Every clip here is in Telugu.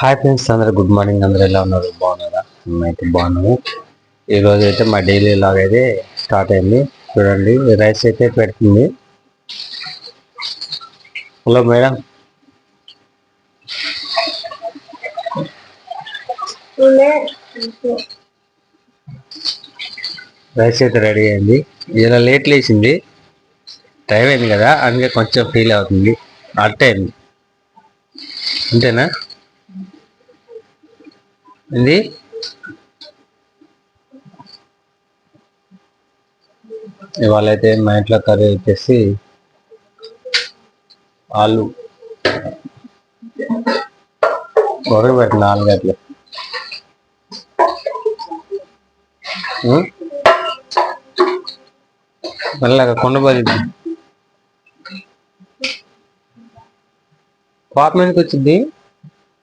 హాయ్ ఫ్రెండ్స్ అందరూ గుడ్ మార్నింగ్ అందరూ ఎలా ఉన్నారు? బాగున్నారా? అయితే బాగున్నాము. ఈరోజు అయితే మా డైలీ లాగ్ అయితే స్టార్ట్ అయింది. చూడండి రైస్ అయితే పెడుతుంది. హలో మేడం రైస్ అయితే రెడీ అయింది. ఇలా లేట్ లేచింది. టైం అయింది కదా అందుకే కొంచెం ఫీల్ అవుతుంది. అట్ అయింది అంతేనా? ఏంది ఇవాళ అయితే మా ఇంట్లో కర్రీ వచ్చేసి ఆలు. గొర్రె పెట్టిన నాలుగు గంటలు. కొండ కొండబడి పాప మీదకి వచ్చింది?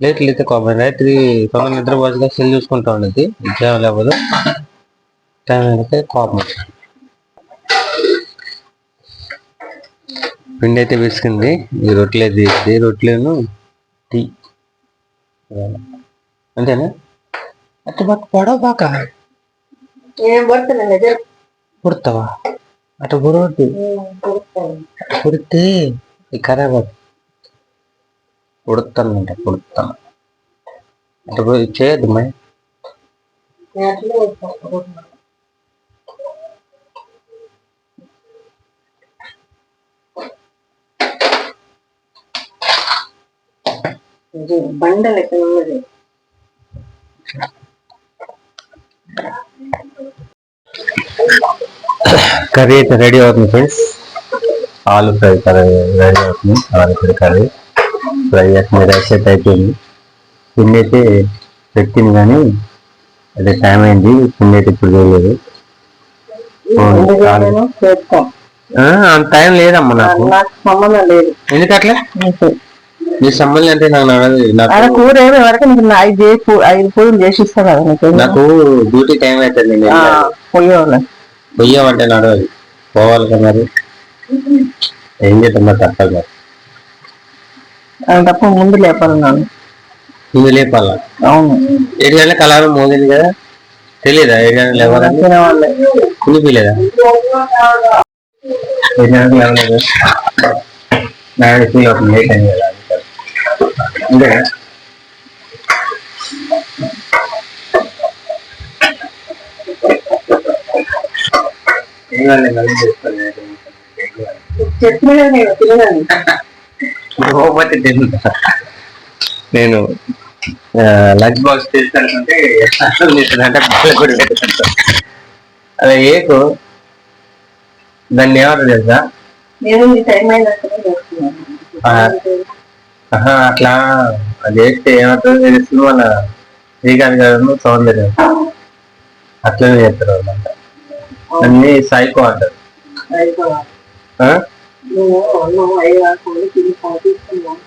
లేట్ లేతే కోపం రాత్రి తొందర నిద్రపోతుగా సెల్ చూసుకుంటా ఉండేది. ఉద్యోగం లేకపోతే టైం అయితే కోపం పిండి అయితే విసికింది. ఈ రొట్టెలే తీసి రొట్టెలను టీ. అంతేనా? అట్ట బాక పడవ బాక పుడతావా? అటు పుడవద్దు. పుడితే ఈ ఖరాబ్ అవుతుంది పుడతాను అటు పోయి చేయొద్దు మై బండలు ఎక్కడ ఉన్నది? కర్రీ అయితే రెడీ అవుతుంది ఫ్రెండ్స్. ఆలు ఫ్రై కర్రీ రెడీ అవుతుంది ఆలు ఫ్రై కర్రీ. చేస్తుంది రైస్ అయితే అయిపోయింది. పిండి అయితే పెట్టింది కానీ అదే టైం అయింది. పిండి అయితే ఇప్పుడు చేయలేదు. అంత టైం లేదమ్మా నాకు. సంబంధం లేదు. ఎందుకట్లా? నీ సంబంధం అంటే నాకు నాకు కూర ఏమి వరకు నీకు ఐదు చేసి ఐదు పూలు చేసి ఇస్తా కదా నీకు నాకు డ్యూటీ టైం అవుతుంది నేను ఆ, పోయేవాళ్ళ. పొయ్యమంటే నడవదు పోవాలి కదా మరి. ఏం చేద్దాం మరి? తప్పదు. తప్ప ముందు లేపాలన్నాను ఇది లేపాలా? అవును. ఏడు గంటలకు అలారం మోగింది కదా? తెలియదా ఏడు గంటలు ఎవరని తినేవాళ్ళే కునిపిలేదా ఏడు గంటలకు లేవలేదు నాడు ఫీల్ అవుతుంది లేట్ అయింది కదా అంతే ఏం మళ్ళీ చేసుకోలేదు చెప్పిన కదా నేను. లంచ్ బాక్స్ తీసుకెళ్తుంటే అంటే పిల్లలు కూడా పెట్టుకుంటా అలా ఏకు దాన్ని ఏమంటారు తెలుసా? అట్లా అది వేస్తే తెలుసు మన శ్రీకాంత్ గారు సౌందర్యం అట్లనే చేస్తారు అన్నమాట. అన్ని సైకో అంటారు. ఆ? నువ్వు ఐదు ఆకులు తిని పంపిస్తున్నావు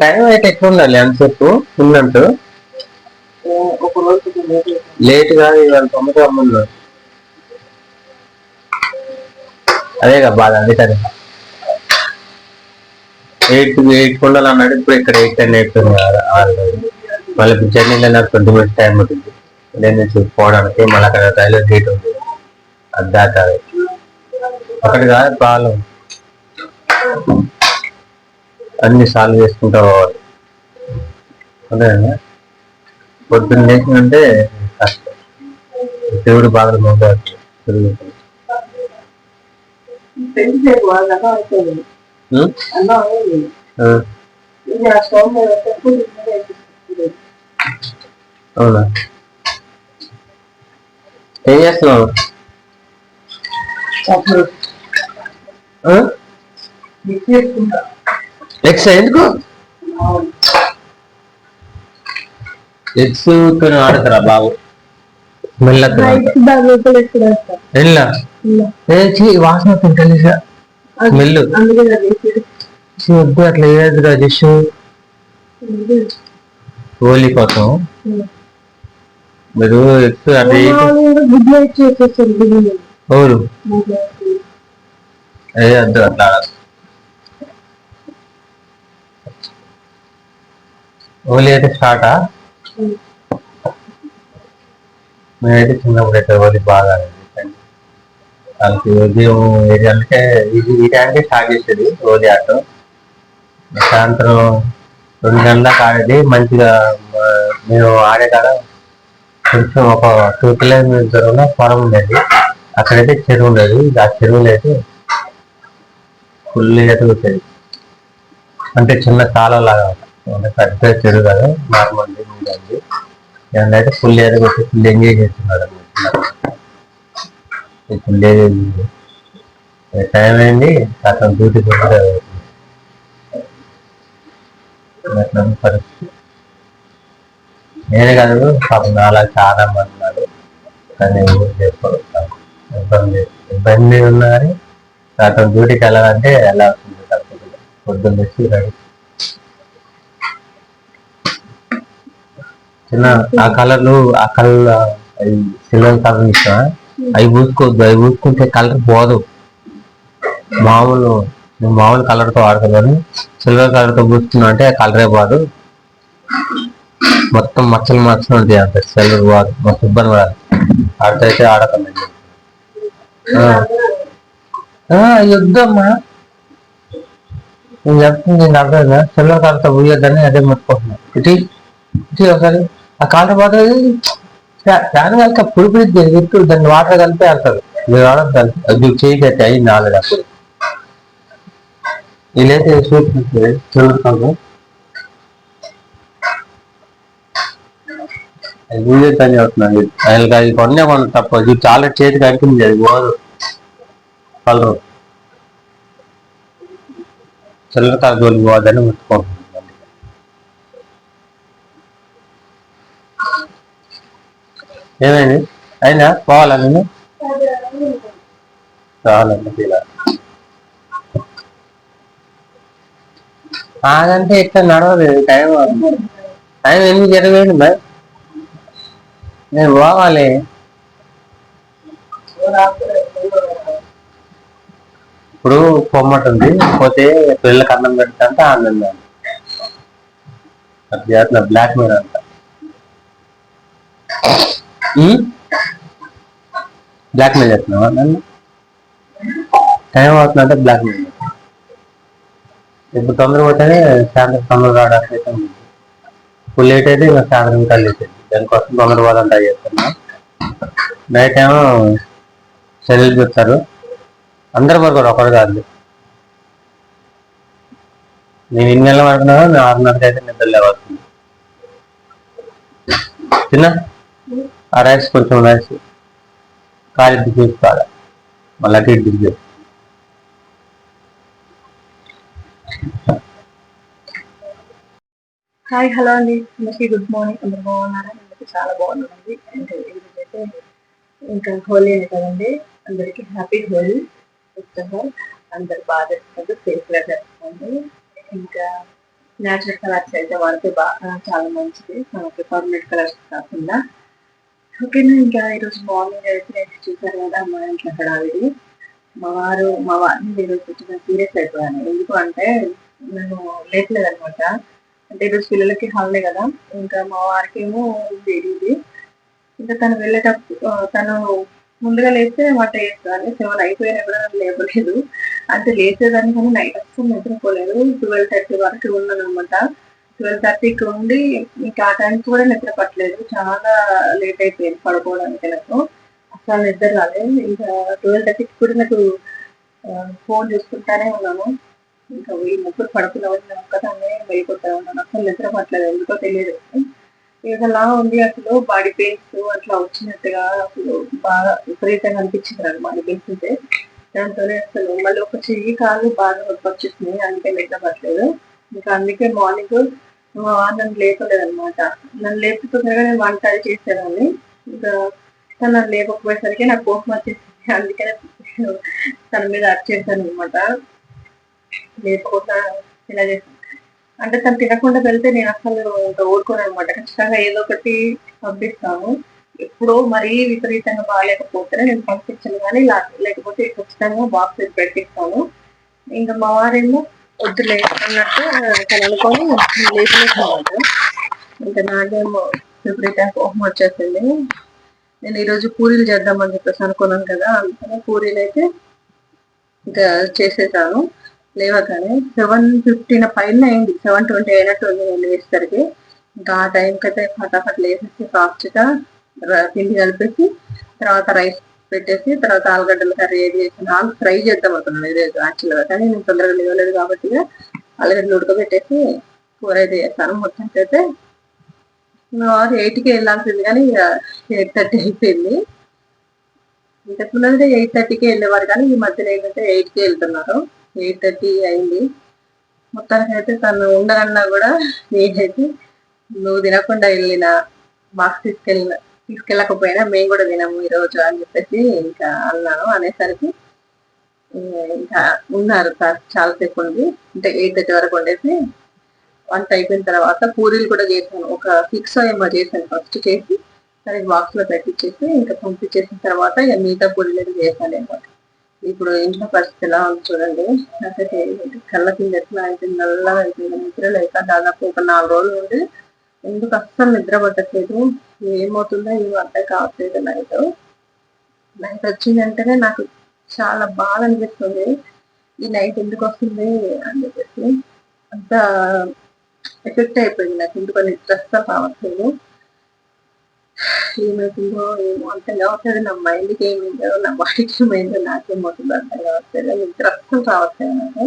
టైం అయితే ఎక్కువ ఉండాలి అంతసేపు ఉన్నట్టు? ఒక రోజు లేట్ కాదు ఇవాళ తొమ్మిది అమ్మున్నారు అదేగా బాధ అందుకని ఎయిట్ ఎయిట్ కొండలు అన్నాడు ఇప్పుడు ఇక్కడ ఎయిట్ టెన్ ఎయిట్ మళ్ళీ ఇప్పుడు జర్నీలో నాకు ట్వంటీ మినిట్స్ టైం ఉంటుంది నేను చూసుకోవడానికి మళ్ళీ అక్కడ రైల్వే గేట్ ఉంది. అది దాటాలి. అక్కడ కాదు పాలు. అన్ని సాల్వ్ చేసుకుంటూ పోవాలి. అదేనా పొద్దున్న లేచిందంటే కష్టం. దేవుడు బాధలు వేసేస్తుంది. అవునా? ఏం చేస్తున్నావు? ఎగ్స్ ఎందుకు? ఎగ్స్ ఆడతారా బాబు. వాసన తింటలేసా మెల్లు వద్దు అట్లా ఏది రాజేష్ హోలీ కోసం. మీరు ఎగ్స్ అట్లా ఎవరు? ఏ వద్దు అట్లా ఓలీ అయితే స్టార్టా? మేమైతే చిన్నప్పుడు అయితే ఓలి బాగా ఆడేది. వాళ్ళకి ఉదయం ఏడు గంటలకే ఇది ఈ టైంకి స్టార్ట్ చేసేది హోలీ ఆట. సాయంత్రం రెండు గంటలకు ఆడేది. మంచిగా మేము ఆడే కాడ కొంచెం ఒక టూ కిలోమీటర్ దూరంలో పొలం ఉండేది. అక్కడైతే చెరువు ఉండేది ఆ చెరువులు అయితే ఫుల్ ఈత అంటే చిన్న కాలం లాగా అంటే పెద్ద చెరువు కదా నార్మల్ ఉండేది. ఏమన్నా అయితే ఫుల్ ఈత ఫుల్ ఎంజాయ్ చేస్తున్నారు ఫుల్ లేదు టైం అయింది? అతను డ్యూటీ కూడా అట్లా పరిస్థితి. నేనే కాదు పాపం నాలా చాలా మంది ఉన్నారు. కానీ ఊరు ఇబ్బంది ఇబ్బంది ఉన్నా కానీ అతను డ్యూటీకి వెళ్ళాలంటే వెళ్ళాల్సింది తప్పకుండా పొద్దున్న వచ్చి చిన్న ఆ కలర్లు ఆ కలర్ అవి సిల్వర్ కలర్ ఇస్తా అవి పూసుకోవద్దు అవి పూసుకుంటే కలర్ పోదు. మామూలు నువ్వు మామూలు కలర్తో తో సిల్వర్ కలర్తో పూసుకున్నావు అంటే ఆ కలరే పోదు. మొత్తం మచ్చలు మచ్చలు ఉంటాయి అంత. సిల్వర్ పోదు. మొత్తం ఇబ్బంది పడాలి. ఆడితే ఆడకండి. యుద్ధమ్మా. నేను చెప్తుంది నేను అర్థం కదా కలర్తో పూయొద్దని అదే మొత్తుకుంటున్నా. ఇటీ ఇటీ ఒకసారి. ఆ కాలర్ పోతుంది ఫ్యాన్ కనుక పుడి పుడి దాన్ని వాటర్ కలిపి వెళ్తారు మీరు ఆడద్దు అది చేయి అయ్యి నాలుగు అసలు. అప్పుడు వీళ్ళైతే చూస్తుంది చూడతాను అది వీడియో పని అవుతున్నాను ఆయనకి అది కొన్నే కొన్న తప్ప. ఇది చాలా చేతికి అంటుంది అది పోదు కలరు చిల్లర కాల జోలికి పోదని ముట్టుకుంటున్నాను ఏమైంది? అయినా పోవాలా నేను చాలండి ఇలా ఆగంటే ఇక్కడ నడవలేదు. టైం టైం ఎనిమిది ఇరవై అయింది బాయ్ నేను పోవాలి. ఇప్పుడు పొమ్మట ఉంది. పోతే పిల్లలకి అన్నం పెడతా అంటే ఆనందం అది చేస్తున్న బ్లాక్ మెయిల్ అంట. బ్లాక్ మెయిల్ చేస్తున్నావా నన్ను? టైం అవుతుందంటే బ్లాక్ మెయిల్ ఇప్పుడు తొందరగా పోతేనే సాయంత్రం తొందరగా రావడానికి అయితే లేట్ అయితే ఇంకా సాయంత్రం ఇంకా లేట్ అయితే దానికోసం తొందర పోదని ట్రై చేస్తున్నాం. నైట్ ఏమో సెల్లు చూస్తారు. అందరు పడుకోరు ఒకరు కాదు. నేను ఇన్ని నెలలు పడుకున్నా నేను ఆరున్నరకి అయితే నిద్ర లేవాల్సింది. తిన్నా? ఆ రైస్ కొంచెం రైస్ కాలి చూసుకోవాలి మళ్ళీ అటు ఇటు దిగు హాయ్ హలో అండి. అందరికీ గుడ్ మార్నింగ్ అందరు బాగున్నారా? అందరికీ చాలా బాగుంటుంది అండ్ ఈరోజు ఇంకా హోలీ అని కదండి అందరికీ happy Holi. First of all అందరు బాగా జరుపుకుంటూ సేఫ్గా జరుపుకోండి. ఇంకా న్యాచురల్ కలర్స్ అయితే వాడితే బాగా చాలా మంచిది. మనకి పర్మనెంట్ కలర్స్ కాకుండా. ఓకేనా ఇంకా ఈరోజు మార్నింగ్ అయితే నేను చూసారు కదా మా ఇంట్లో అక్కడ హడావిడి మా వారు మా వారిని ఈరోజు కొంచెం సీరియస్ అయిపోయాను. ఎందుకు అంటే నేను లేట్లేదు అనమాట అంటే ఈరోజు పిల్లలకి హాలిడే కదా ఇంకా మా వారికి ఏమో తెలియదు ఇంకా తను వెళ్ళేటప్పుడు తను ముందుగా లేస్తే వంట చేస్తాను. సెవెన్ అయిపోయినా కూడా నన్ను లేపలేదు అంటే లేచేదాన్ని కానీ నైట్ అసలు నిద్రపోలేదు. ట్వెల్వ్ థర్టీ వరకు ఉన్నాను అనమాట ట్వెల్వ్ థర్టీకి ఉండి ఇంకా ఆ టైంకి కూడా నిద్ర పట్టలేదు. చాలా లేట్ అయిపోయింది పడుకోవడానికి నాకు. అసలు నిద్ర రాలేదు. ఇంకా ట్వెల్వ్ థర్టీకి కూడా నాకు ఫోన్ చూసుకుంటానే ఉన్నాను. ఇంకా ఈ ముగ్గురు పడుకున్నవాళ్ళు నేను ఒక్కదాన్నే వెళ్ళిపోతా ఉన్నాను అసలు నిద్ర పట్టలేదు ఎందుకో తెలియదు. ఏదలా ఉంది అసలు బాడీ పెయిన్స్ అట్లా వచ్చినట్టుగా అసలు బాగా విపరీతంగా అనిపించింది నాకు బాడీ పెయిన్స్ ఉంటే దాంతోనే అసలు మళ్ళీ ఒక చెయ్యి కాలు బాగా వచ్చేసినాయి అందుకే నిద్ర పట్టలేదు. ఇంకా అందుకే మార్నింగ్ నన్ను లేపలేదు అనమాట నన్ను లేపుతుండగా నేను వంట అది చేసేదాన్ని. ఇంకా తను నన్ను లేపకపోయేసరికి నాకు కోపం వచ్చేసింది. అందుకనే తన మీద అరిచేసాను అనమాట లేకపోతే ఇలా చేస్తాను అంటే తను తినకుండా వెళ్తే నేను అసలు ఇంకా ఊరుకోను అనమాట ఖచ్చితంగా ఏదో ఒకటి పంపిస్తాను ఎప్పుడో మరీ విపరీతంగా బాగాలేకపోతే నేను పంపించను కానీ లేకపోతే ఖచ్చితంగా బాక్స్ పెట్టిస్తాను. ఇంకా మా వారేమో వద్దులే అన్నట్టు తను అనుకొని లేపలేసన్నమాట ఇంకా నాకేమో విపరీతంగా కోపం వచ్చేసింది. నేను ఈరోజు పూరీలు చేద్దామని చెప్పేసి అనుకున్నాను కదా అందుకని పూరీలు అయితే ఇంకా చేసేసాను. లేవగానే సెవెన్ ఫిఫ్టీన్ పైన అయింది. సెవెన్ ట్వంటీ అయినట్టు ఉంది నేను వేసేసరికి ఇంకా ఆ టైంకి అయితే ఫటాఫట్ లేసేసి ఫాస్ట్గా పిండి కలిపేసి తర్వాత రైస్ పెట్టేసి తర్వాత ఆలుగడ్డలు కర్రీ ఏది చేసిన ఆలు ఫ్రై చేద్దాం అనుకున్నాను. ఇదే యాక్చువల్గా కానీ నేను తొందరగా లేవలేదు కాబట్టి ఆలుగడ్డలు ఉడకబెట్టేసి కూర అయితే చేస్తాను. మొత్తానికి అయితే ఎయిట్కి వెళ్ళాల్సింది కానీ ఇక ఎయిట్ థర్టీ అయిపోయింది. ఇంతకు ముందు ఎయిట్ థర్టీకి వెళ్ళేవారు కానీ ఈ మధ్యన ఏంటంటే ఎయిట్కి వెళ్తున్నారు. ఎయిట్ థర్టీ అయింది. మొత్తానికి అయితే తను ఉండనన్నా కూడా నేనైతే నువ్వు తినకుండా వెళ్ళిన బాక్స్ తీసుకెళ్ళిన తీసుకెళ్ళకపోయినా మేము కూడా తినము ఈరోజు అని చెప్పేసి ఇంకా అన్నాను. అనేసరికి ఇంకా ఉన్నారు సార్ చాలాసేపు ఉంది అంటే ఎయిట్ థర్టీ వరకు ఉండేసి వంట అయిపోయిన తర్వాత పూరీలు కూడా చేశాను. ఒక సిక్స్ ఏమో చేశాను ఫస్ట్ చేసి సరే బాక్స్లో పెట్టించేసి ఇంకా పంపించేసిన తర్వాత ఇక మిగతా పూరీలు చేశాను అనమాట ఇప్పుడు ఇంట్లో పరిస్థితి ఎలా ఉంది చూడండి. నాకైతే కళ్ళ కింద ఎట్లా అయిపోయింది నల్లగా అయిపోయింది. నిద్ర లేక దాదాపు ఒక నాలుగు రోజులు ఉండి ఎందుకు అస్సలు నిద్ర పట్టట్లేదు? ఏమవుతుందో ఏమో అర్థం కావట్లేదు నైట్. నైట్ వచ్చిందంటేనే నాకు చాలా బాధ అనిపిస్తుంది. ఈ నైట్ ఎందుకు వస్తుంది అని చెప్పేసి అంత ఎఫెక్ట్ అయిపోయింది. నాకు ఎందుకు నిద్ర అస్సలు కావట్లేదు ఏమవుతుందో ఏమో అర్థం కావట్లేదు నా మైండ్కి ఏమైందో నా బాడీకి ఏమైందో నాకేమవుతుందో అర్థం కావట్లేదు నిద్ర అస్సలు రావట్లేదు నాకు.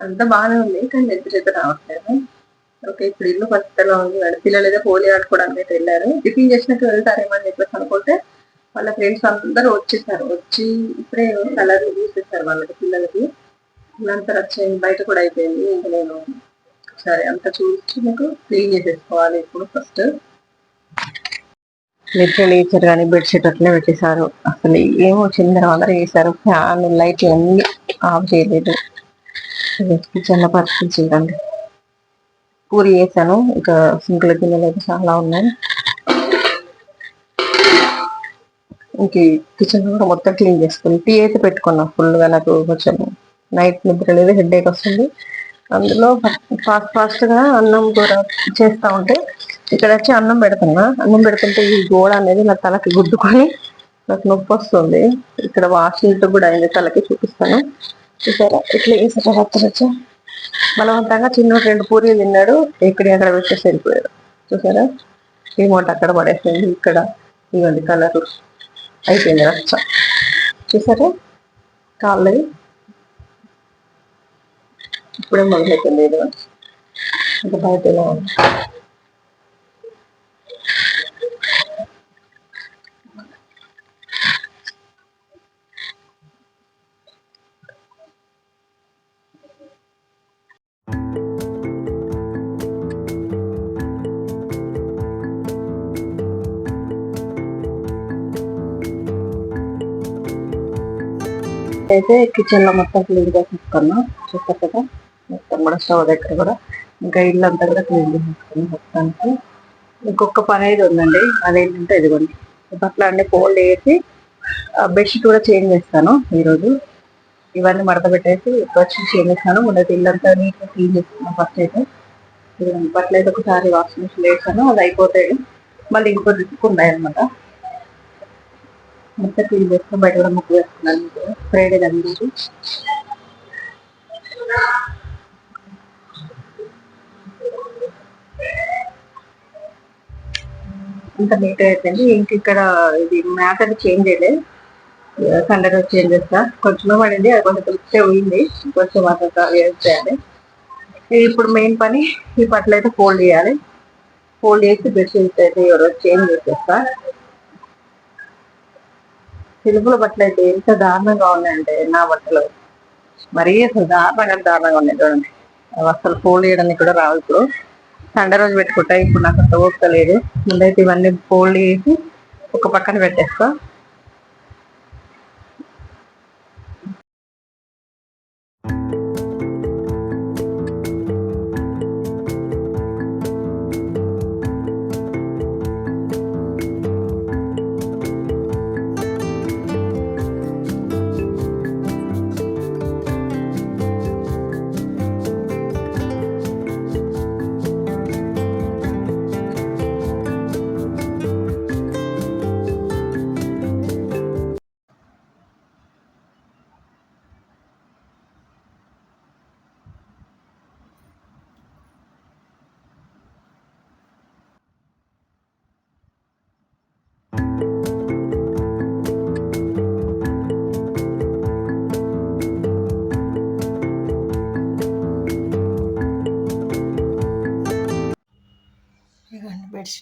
అంత బాగానే ఉంది కానీ నిద్ర అయితే రావట్లేదు. ఓకే ఇప్పుడు ఇల్లు పచ్చలో ఉంది. వాళ్ళ పిల్లలు ఏదో హోలీ ఆడుకోవడానికి అయితే వెళ్ళారు. టిఫిన్ చేసినట్టు వెళ్తారేమో అని చెప్పేసి అనుకుంటే వాళ్ళ ఫ్రెండ్స్ అందరూ వచ్చేసారు. వచ్చి ఇప్పుడే కలర్ తీసేసారు వాళ్ళకి పిల్లలకి. ఇల్లంతా వచ్చేయండి బయట కూడా అయిపోయింది. ఇంకా నేను సరే అంత చూసి మీకు క్లీన్ చేసేసుకోవాలి ఇప్పుడు ఫస్ట్ లిటరల్ ఇచ్చారు కానీ బెడ్షీట్ అట్లే పెట్టేశారు. అసలు ఏమో వచ్చిన తర్వాత వేశారు ఫ్యాన్ లైట్లు అన్ని ఆఫ్ చేయలేదు. కిచెన్లో పరిస్థితి చూడండి. పూరి వేసాను ఇంకా సింకుల గిన్నెలు అయితే చాలా ఉన్నాయి. ఇంక కిచెన్ కూడా మొత్తం క్లీన్ చేసుకుని టీ అయితే పెట్టుకున్నా. ఫుల్గా నాకు కొంచెం నైట్ నిద్ర లేదు హెడ్ ఏక్ వస్తుంది. అందులో ఫాస్ట్ ఫాస్ట్గా అన్నం కూర చేస్తా ఉంటే ఇక్కడ వచ్చి అన్నం పెడుతున్నా అన్నం పెడుతుంటే ఈ గోడ అనేది నా తలకి గుద్దుకొని నాకు నొప్పి వస్తుంది. ఇక్కడ వాషింగ్తో కూడా అయింది తలకి చూపిస్తాను. చూసారా? ఇట్లా వేసారా రక్తం బలవంతంగా చిన్న రెండు పూరీలు తిన్నాడు. ఇక్కడ అక్కడ పెట్టేసి వెళ్ళిపోయాడు చూసారా? రిమోట్ అక్కడ పడేసింది. ఇక్కడ ఇవ్వండి కలర్. అయిపోయింది రచ్చ. చూసారా? కాళ్ళవి. ఇప్పుడే మొదలైపోయింది ఇది ఇంకా బయట ఎలా ఉంది? అయితే కిచెన్లో మొత్తం క్లీన్ చేసేసుకున్నా. చూస్తారు కదా మొత్తం కూడా స్టవ్ దగ్గర కూడా ఇంకా ఇల్లు అంతా కూడా క్లీన్ చేసుకుని మొత్తానికి. ఇంకొక పని అయితే ఉందండి అదేంటంటే ఇదిగోండి బట్టలు అన్ని ఫోల్డ్ వేసి బెడ్షీట్ కూడా చేంజ్ చేస్తాను ఈరోజు. ఇవన్నీ మడత పెట్టేసి బెడ్షీట్ చేంజ్ చేస్తాను ముందైతే ఇల్లంతా నీట్గా క్లీన్ చేసుకున్నాను ఫస్ట్ అయితే. ఇదిగోండి బట్టలు అయితే ఒకసారి వాషింగ్ మిషన్ వేసాను అది అయిపోతాయి మళ్ళీ ఇంకో రిస్క్ ఉన్నాయి మొత్తం క్లీన్ చేసుకుని బయట కూడా ముగ్గు వేసుకున్నాను ఫ్రైడే దాని ఇంకా నీట్ అయిపోయింది. ఇంక ఇక్కడ ఇది మ్యాటర్ చేంజ్ చేయలేదు. సండే రోజు చేంజ్ చేస్తా. కొంచెం పడింది అది కొంచెం తెలిస్తే పోయింది. కొంచెం అట్లా చేయాలి ఇప్పుడు మెయిన్ పని ఈ బట్టలు అయితే ఫోల్డ్ చేయాలి. ఫోల్డ్ చేసి బెడ్షీట్స్ అయితే ఎవరో చేంజ్ చేసేస్తా. తెలుగుల బట్టలు అయితే ఎంత దారుణంగా ఉన్నాయంటే నా బట్టలు మరీ అసలు దారుణంగా దారుణంగా ఉన్నాయి చూడండి. అసలు ఫోల్డ్ చేయడానికి కూడా రావు ఇప్పుడు. సండే రోజు పెట్టుకుంటా. ఇప్పుడు నాకు అంత ఓపిక లేదు. ముందైతే ఇవన్నీ ఫోల్డ్ చేసి ఒక పక్కన పెట్టేస్తా.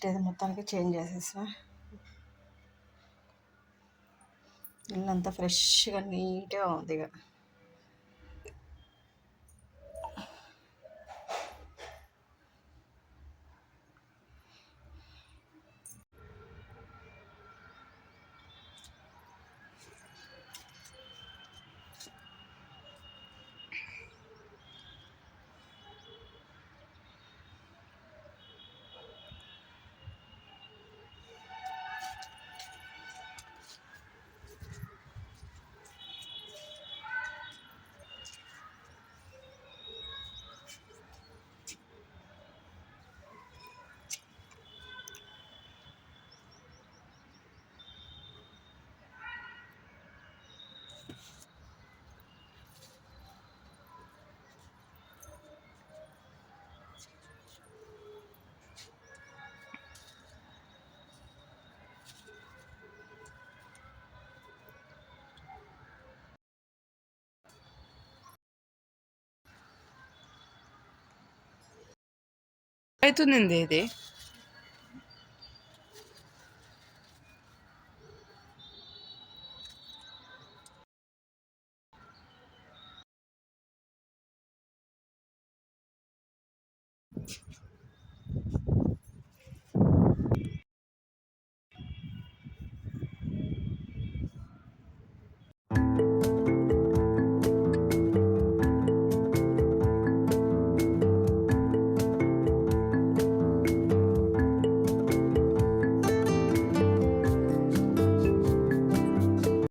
నెక్స్ట్ అయితే మొత్తానికి చేంజ్ చేసేసిన ఇల్లంతా ఫ్రెష్గా నీట్గా ఉంది ఇక. 해뒀는데, 네.